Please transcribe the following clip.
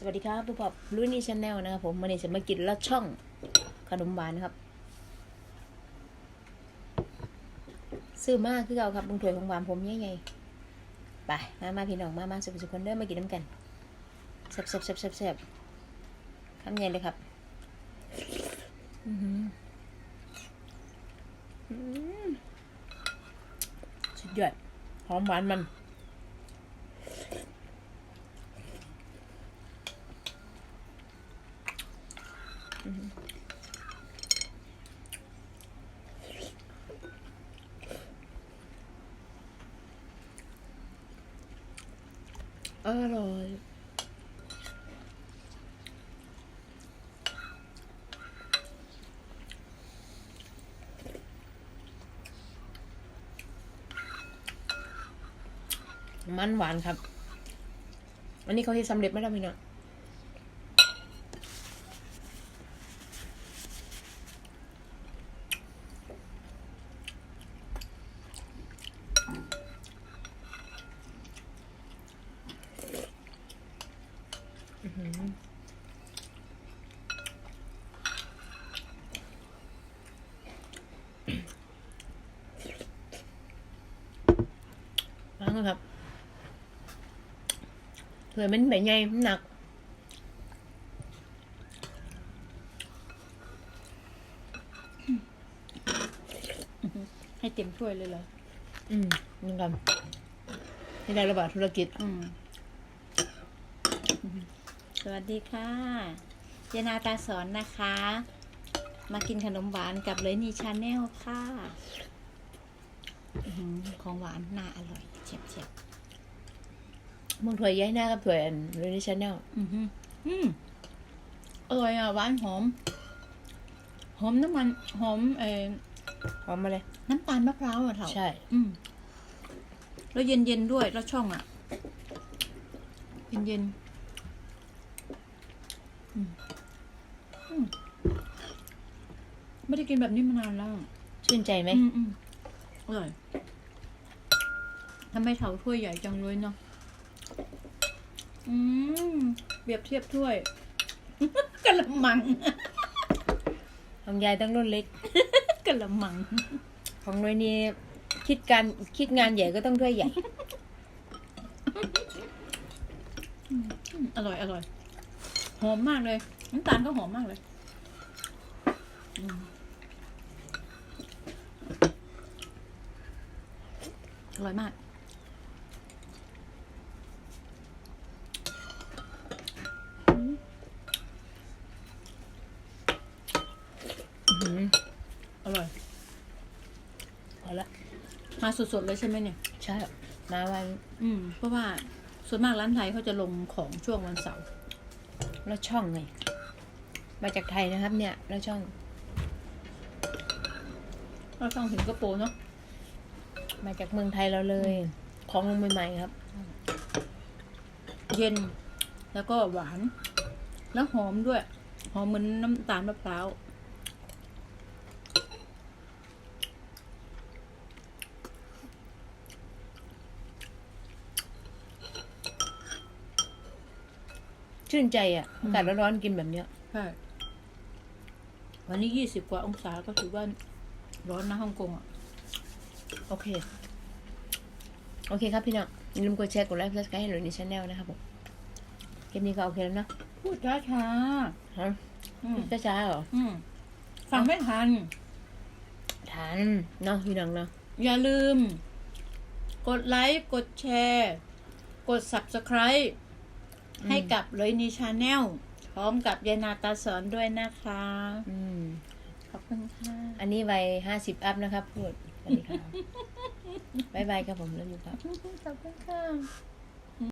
สวัสดีครับผู้ปอบลุยนี่ชาแนลนะครับผมวันนี้จะมากินลอดช่องขนมหวานนะครับ ซื้อมากคือเอาครับบางถวยของหวานผมใหญ่ๆไปมามาพี่น้องมามาสุขสุขคนเด้อมากินน้ำกันแซ่บแซ่บแซ่บแซ่บแซ่บคำใหญ่เลยครับอือหืออืมสุดยอดหอมหวานมัน อร่อยมันหวานครับ อันนี้เขาเฮ็ดสำเร็จไม่ได้พี่เนาะ หือมาแล้วครับเผื่อมันแบบไงมันหนักให้เต็มถ้วยเลยเหรอ อืมนี่ครับนี่ได้ระบาดธุรกิจ อืม สวัสดีค่ะเจนาตาสอนนะคะ มากินขนมหวานกับเลยนี่ชาแนลค่ะอื้อหือของหวานน่าอร่อยเฉียบเฉียบมึงถวยย้ายหน้ากับถวยอันเรนนี่ชาแนลอือหืออืมอร่อยอะหวานหอม หอมน้ำมันหอมเออพร้อมมาเลยน้ำตาลมะพร้าวอะเถาใช่ อืมแล้วเย็นเย็นๆด้วยแล้วช่องอะ เย็นเย็นๆอืมอืม ไม่ได้กินแบบนี้มานานแล้วชื่นใจไหมอืมอืมอร่อยทำไมเถาถ้วยใหญ่จังเลยเนาะอืมเปรียบเทียบถ้วยกะละมังของยายต้องรุ่นเล็กกะละมัง ของหน่วยนี้คิดการคิดงานใหญ่ก็ต้องถ้วยใหญ่อืมอร่อย อร่อย หอมมากเลยน้ำตาลก็หอมมากเลยอืมอร่อยมากอื้อหืออร่อยพอละมาสดๆเลยใช่ไหมเนี่ย ใช่ มาวัน อืม เพราะว่าส่วนมากร้านไทยเขาจะลงของช่วงวันเสาร์แล้วช่องไง มาจากไทยนะครับ เนี่ยแล้วช่องเราช่องสิงคโปร์เนาะ มาจากเมืองไทยเราเลย ของใหม่ๆครับ เย็น แล้วก็หวาน แล้วหอมด้วย หอมเหมือนน้ำตาลมะพร้าว ชื่นใจอะอากาศร้อนๆกินแบบเนี้ยใช่วันนี้ยี่สิบกว่าองศาก็ถือว่าร้อนนะฮ่องกงอะ โอเค โอเคครับพี่น้องอย่าลืมกดแชร์กดไลค์กดซับสไครต์ให้หนูในช anel นะครับผมคลิปนี้ก็โอเคแล้วเนาะพูดช้าช้าฮะๆอืมช้าๆเหรออืมฟังไม่ทันทานเนาะพี่น้องเนาะอย่าลืม กดไลค์ กดแชร์ กด subscribe ให้กับเลยนีชาแนลพร้อมกับยายนาตาสอนด้วยนะคะ อืม ขอบคุณค่ะ อันนี้วัยห้าสิบอัพนะครับพูดสวัสดีครับบ๊ายบายครับผมแล้วอยู่ครับ ขอบคุณค่ะ